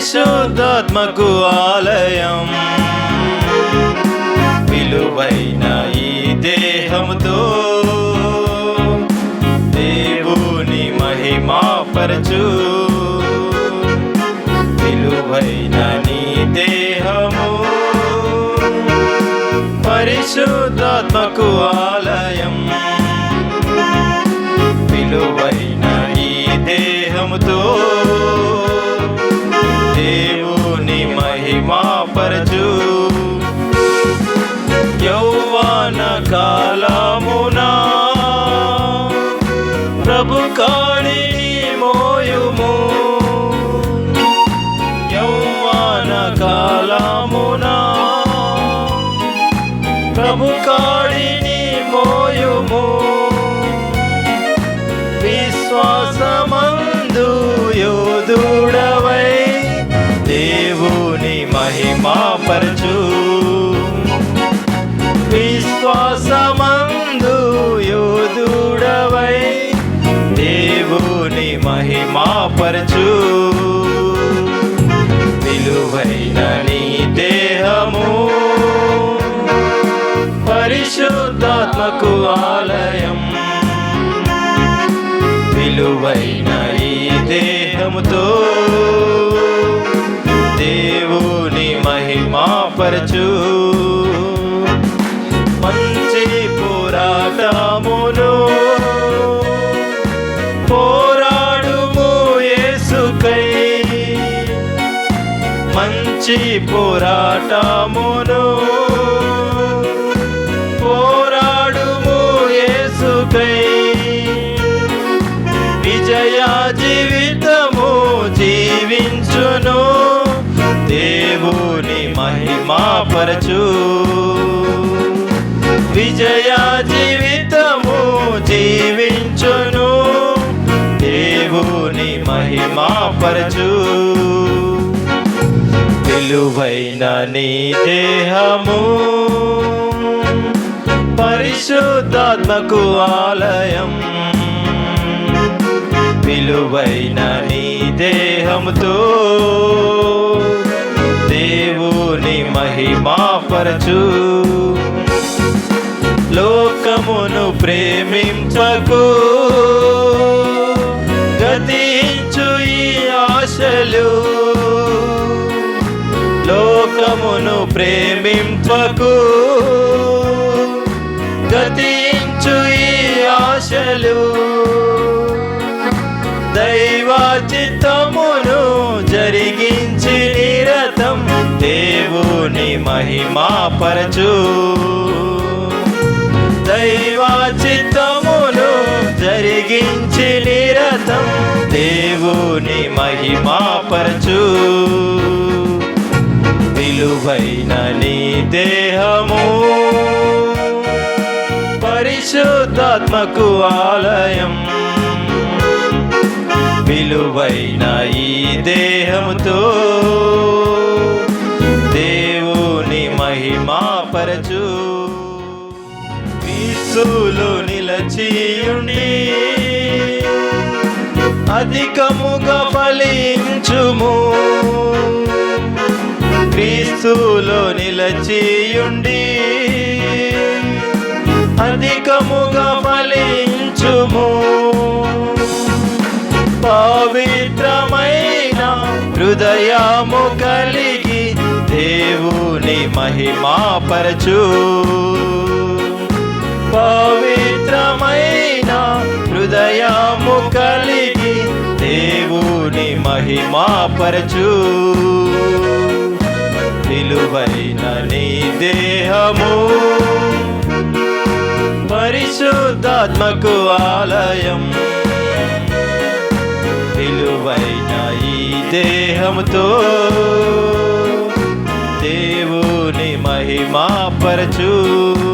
పరిశుద్ధాత్మకు ఆలయం. విలువైన ఈ దేహముతో దేవుని మహిమా పరచు. విలువైన నీ దేహము పరిశుద్ధాత్మకు ఆలయం. విలువైన ఈ దేహముతో ప్రభు కాళిని మోయుము. విశ్వాసమందు యోధుడవై దేవుని మహిమా పరచు. విశ్వాసమందు యోధుడవై దేవుని మహిమా పరచు. పరిశుద్ధాత్మకు ఆలయం. విలువైన ఈ దేహముతో దేవుని మహిమా పరచు. మంచి పోరాటమును పోరాడుము యేసుకై. మంచి పోరాటమును విజయ జీవితము జీవించును. దేవుని మహిమా పరచు. విజయ జీవితము జీవించును. దేవుని మహిమా పరచు. విలువైన నీ దేహము పరిశుద్ధాత్మకు ఆలయం. విలువైన నీ దేహముతో దేవుని మహిమా పరచు. లోకమును ప్రేమింపకు. గతించు ఈ ఆశలు. లోకమును ప్రేమింపకు. గతించు ఈ ఆశలు. దేవుని మహిమా పరచు. దైవాచితమును జరిగించి నిరతం దేవుని మహిమా పరచు. విలువైన నీ దేహము పరిశుద్ధాత్మకు ఆలయం. విలువైన ఈ దేహముతో మహిమాపరచు మహిమా నిలచియుండి అధికముగా ఫలించుము. క్రీస్తులో నిలచియుండి అధికముగా ఫలించుము. పవిత్రమైన హృదయము కలిగి దేవు మహిమాపరచు పవిత్రమైన హృదయము కలిగి దేవుని మహిమాపరచు నిలువైన నీ దేహము పరిశుద్ధాత్మకు ఆలయం. నిలువైన ఈ దేహముతో దేవుని